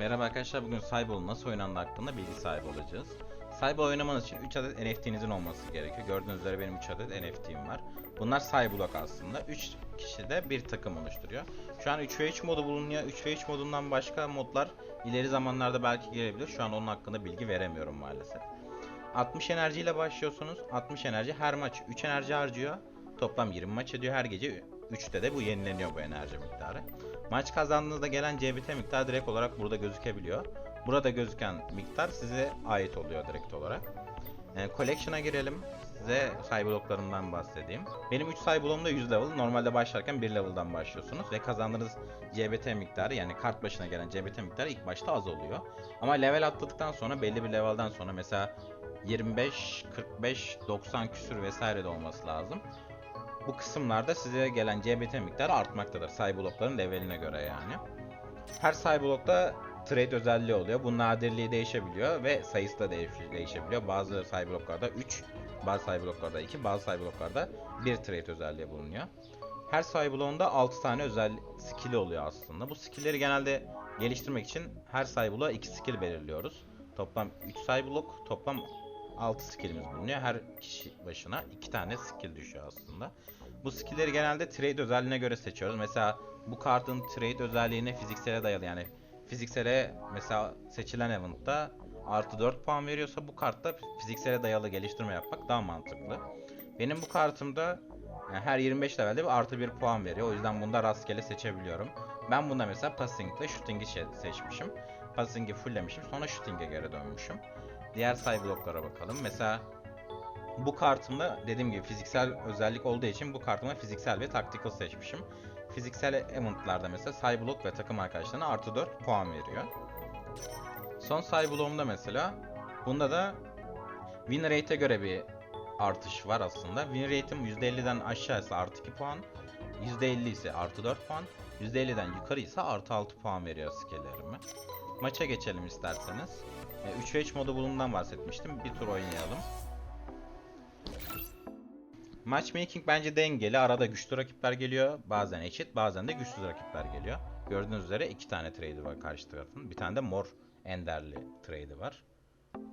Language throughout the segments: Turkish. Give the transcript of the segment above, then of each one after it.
Merhaba arkadaşlar bugün Cyber nasıl oynandığı hakkında bilgi sahibi olacağız. Cyber oynamanız için 3 adet NFT'nizin olması gerekiyor. Gördüğünüz üzere benim 3 adet NFT'm var. Bunlar Cyblock aslında. 3 kişi de bir takım oluşturuyor. Şu an 3v3 modu bulunuyor. 3v3 modundan başka modlar ileri zamanlarda belki gelebilir. Şu an onun hakkında bilgi veremiyorum maalesef. 60 enerjiyle başlıyorsunuz. 60 enerji her maç 3 enerji harcıyor. Toplam 20 maç ediyor. Her gece 3'te de bu yenileniyor bu enerji miktarı. Maç kazandığınızda gelen CBT miktarı direkt olarak burada gözükebiliyor. Burada gözüken miktar size ait oluyor direkt olarak. E, collection'a girelim. Size cyberlocklarımdan bahsedeyim. Benim 3 cyberlock'um da 100 level. Normalde başlarken 1 level'dan başlıyorsunuz ve kazandığınız CBT miktarı yani kart başına gelen CBT miktarı ilk başta az oluyor. Ama level atladıktan sonra belli bir level'dan sonra mesela 25, 45, 90 küsür vesaire de olması lazım. Bu kısımlarda size gelen CBT miktarı artmaktadır. Cyberlock'ların leveline göre yani. Her Cyberlock'ta trade özelliği oluyor. Bu nadirliği değişebiliyor ve sayısı da değiş- değişebiliyor. Bazı Cyberlock'larda 3, bazı Cyberlock'larda 2, bazı Cyberlock'larda 1 trade özelliği bulunuyor. Her Cyberlock'un da 6 tane özel skill oluyor aslında. Bu skill'leri genelde geliştirmek için her Cyberlock'a 2 skill belirliyoruz. Toplam 3 Cyberlock, toplam 6 skillimiz bulunuyor. Her kişi başına 2 tane skill düşüyor aslında. Bu skill'leri genelde trade özelliğine göre seçiyoruz. Mesela bu kartın trade özelliğine fiziksele dayalı yani fiziksele mesela seçilen event'ta artı 4 puan veriyorsa bu kartta fiziksele dayalı geliştirme yapmak daha mantıklı. Benim bu kartımda yani her 25 levelde bir artı 1 puan veriyor. O yüzden bunda rastgele seçebiliyorum. Ben bunda mesela passing ile shooting'i şey- seçmişim. Passing'i fulllemişim sonra shooting'e geri dönmüşüm. Diğer cyberlock'lara bakalım. Mesela bu kartımda dediğim gibi fiziksel özellik olduğu için bu kartıma fiziksel ve tactical seçmişim. Fiziksel eventlarda mesela Cyblock ve takım arkadaşlarına artı 4 puan veriyor. Son Cyblock'umda mesela bunda da win rate'e göre bir artış var aslında. Win rate'im %50'den aşağıysa artı 2 puan, %50 ise artı 4 puan, %50'den yukarı ise artı 6 puan veriyor skill'lerime. Maça geçelim isterseniz. E, 3v3 modu bulundan bahsetmiştim. Bir tur oynayalım. Matchmaking bence dengeli. Arada güçlü rakipler geliyor. Bazen eşit, bazen de güçsüz rakipler geliyor. Gördüğünüz üzere iki tane trade'i var karşı tarafın. Bir tane de mor enderli trade'i var.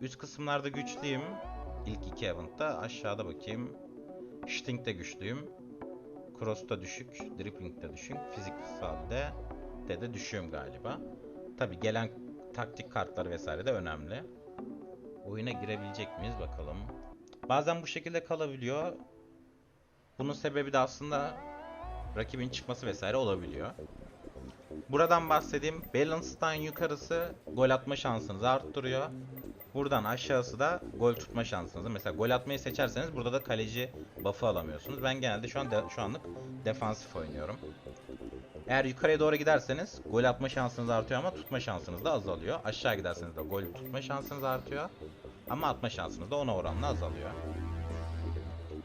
Üst kısımlarda güçlüyüm. İlk iki event'ta aşağıda bakayım. Sting'de güçlüyüm. Cross'ta düşük, Drippling'de düşük, Fiziksal'de de de düşüğüm galiba. Tabi gelen taktik kartları vesaire de önemli. Oyuna girebilecek miyiz bakalım. Bazen bu şekilde kalabiliyor. Bunun sebebi de aslında rakibin çıkması vesaire olabiliyor. Buradan bahsedeyim. Balance'dan yukarısı gol atma şansınızı arttırıyor. Buradan aşağısı da gol tutma şansınızı. Mesela gol atmayı seçerseniz burada da kaleci buff'ı alamıyorsunuz. Ben genelde şu an de- şu anlık defansif oynuyorum. Eğer yukarıya doğru giderseniz gol atma şansınız artıyor ama tutma şansınız da azalıyor. Aşağı giderseniz de gol tutma şansınız artıyor. Ama atma şansınız da ona oranla azalıyor.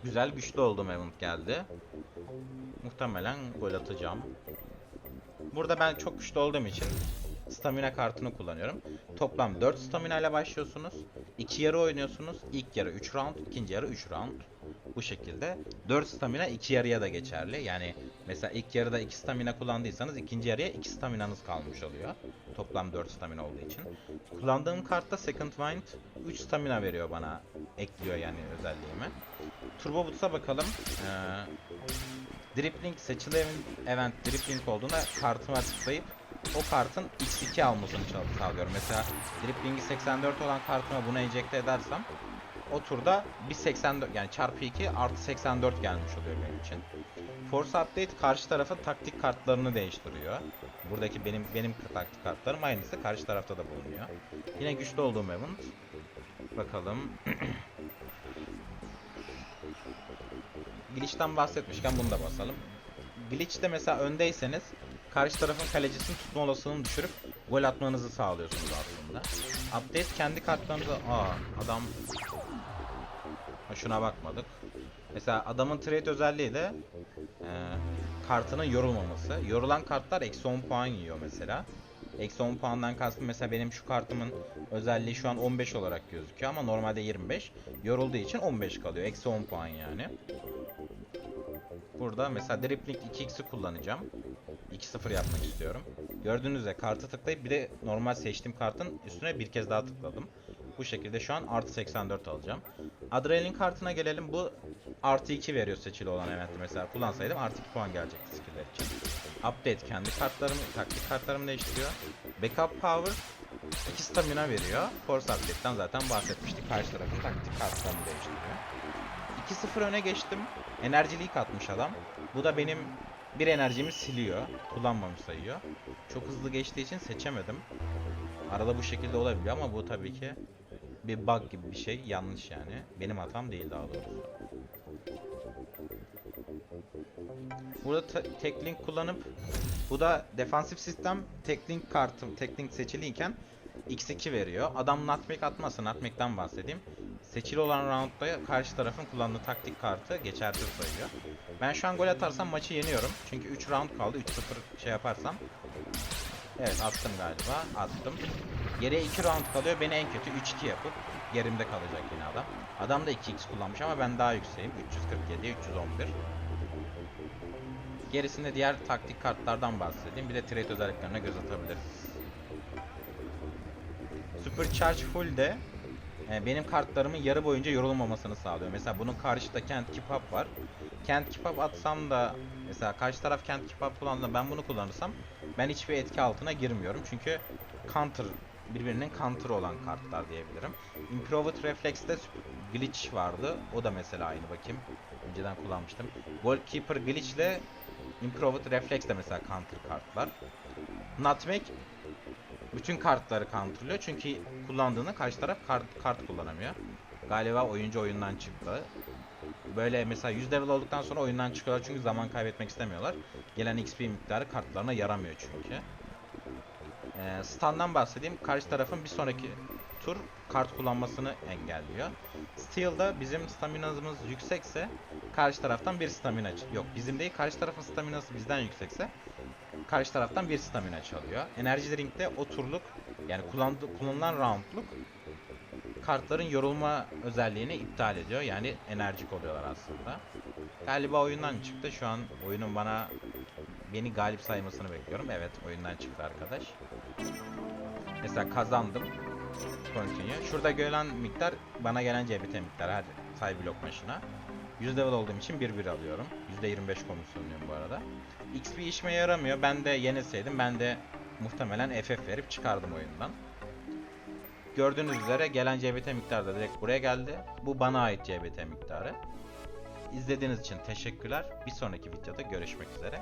Güzel güçlü olduğum event geldi. Muhtemelen gol atacağım. Burada ben çok güçlü olduğum için stamina kartını kullanıyorum. Toplam 4 stamina ile başlıyorsunuz. 2 yarı oynuyorsunuz. İlk yarı 3 round, ikinci yarı 3 round. Bu şekilde 4 stamina 2 yarıya da geçerli. Yani mesela ilk yarıda 2 stamina kullandıysanız ikinci yarıya 2 staminanız kalmış oluyor. Toplam 4 stamina olduğu için. Kullandığım kartta Second Wind 3 stamina veriyor bana. Ekliyor yani özelliğime. Turbo Boots'a bakalım. Ee, Drippling seçili event, Drippling olduğunda kartıma tıklayıp o kartın x2 almasını sağlıyorum. Mesela Drippling'i 84 olan kartıma bunu ejecte edersem o turda bir 84 yani çarpı 2 artı 84 gelmiş oluyor benim için. Force Update karşı tarafın taktik kartlarını değiştiriyor. Buradaki benim benim taktik kartlarım aynısı karşı tarafta da bulunuyor. Yine güçlü olduğum event. Bakalım. Glitch'ten bahsetmişken bunu da basalım. Glitch'te mesela öndeyseniz karşı tarafın kalecisinin tutma olasılığını düşürüp gol atmanızı sağlıyorsunuz aslında. Update kendi kartlarınızı... Aa adam... Ha, Şuna bakmadık. Mesela adamın trade özelliği de e, kartının yorulmaması. Yorulan kartlar eksi 10 puan yiyor mesela. Eksi 10 puandan kastım mesela benim şu kartımın özelliği şu an 15 olarak gözüküyor ama normalde 25. Yorulduğu için 15 kalıyor. Eksi 10 puan yani. Burada mesela dribbling 2x'i kullanacağım. 2-0 yapmak istiyorum. Gördüğünüz üzere kartı tıklayıp bir de normal seçtiğim kartın üstüne bir kez daha tıkladım. Bu şekilde şu an artı 84 alacağım. Adrenalin kartına gelelim. Bu artı 2 veriyor seçili olan eventte mesela. Kullansaydım artı 2 puan gelecekti skill'ler için. Update kendi kartlarımı, taktik kartlarımı değiştiriyor. Backup power 2 stamina veriyor. Force update'den zaten bahsetmiştik. Karşı tarafın taktik kartlarını değiştiriyor. 2-0 öne geçtim. Enerji leak atmış adam. Bu da benim bir enerjimi siliyor. Kullanmamış sayıyor. Çok hızlı geçtiği için seçemedim. Arada bu şekilde olabiliyor ama bu tabii ki bir bug gibi bir şey. Yanlış yani. Benim hatam değil daha doğrusu. Burada te- tek kullanıp bu da defansif sistem tek link kartı tek seçiliyken x2 veriyor. Adam nutmeg atmasa nutmeg'den bahsedeyim. Seçili olan roundda karşı tarafın kullandığı taktik kartı geçersiz sayıyor. Ben şu an gol atarsam maçı yeniyorum. Çünkü 3 round kaldı. 3-0 şey yaparsam. Evet attım galiba. Attım. Geriye 2 round kalıyor. Beni en kötü 3-2 yapıp gerimde kalacak yine adam. Adam da 2x kullanmış ama ben daha yükseğim. 347, 311. Gerisinde diğer taktik kartlardan bahsedeyim. Bir de trade özelliklerine göz atabiliriz. Supercharge Full de e, benim kartlarımın yarı boyunca yorulmamasını sağlıyor. Mesela bunun karşıda Kent Keep Up var. Kent Keep Up atsam da mesela karşı taraf Kent Keep Up kullandığında ben bunu kullanırsam ben hiçbir etki altına girmiyorum. Çünkü counter birbirinin counter olan kartlar diyebilirim. Improved Reflex'te glitch vardı. O da mesela aynı bakayım. Önceden kullanmıştım. Goalkeeper glitch ile Improved Reflex de mesela counter kartlar. Nutmeg bütün kartları counterlıyor çünkü kullandığında karşı taraf kart, kart kullanamıyor. Galiba oyuncu oyundan çıktı. Böyle mesela 100 level olduktan sonra oyundan çıkıyorlar çünkü zaman kaybetmek istemiyorlar. Gelen XP miktarı kartlarına yaramıyor çünkü. Ee, standdan bahsedeyim. Karşı tarafın bir sonraki tur kart kullanmasını engelliyor. Steel'da bizim staminamız yüksekse karşı taraftan bir stamina yok bizim değil karşı tarafın staminası bizden yüksekse karşı taraftan bir stamina çalıyor. Enerji drink'te o turluk yani kullandı, kullanılan roundluk kartların yorulma özelliğini iptal ediyor. Yani enerjik oluyorlar aslında. Galiba oyundan çıktı. Şu an oyunun bana beni galip saymasını bekliyorum. Evet oyundan çıktı arkadaş. Mesela kazandım. Continue. Şurada gelen miktar bana gelen CBT miktarı her say blok başına. 100 level olduğum için 1-1 alıyorum. %25 komisyonluyum bu arada. XP işime yaramıyor. Ben de yenilseydim ben de muhtemelen FF verip çıkardım oyundan. Gördüğünüz üzere gelen CBT miktarı da direkt buraya geldi. Bu bana ait CBT miktarı. İzlediğiniz için teşekkürler. Bir sonraki videoda görüşmek üzere.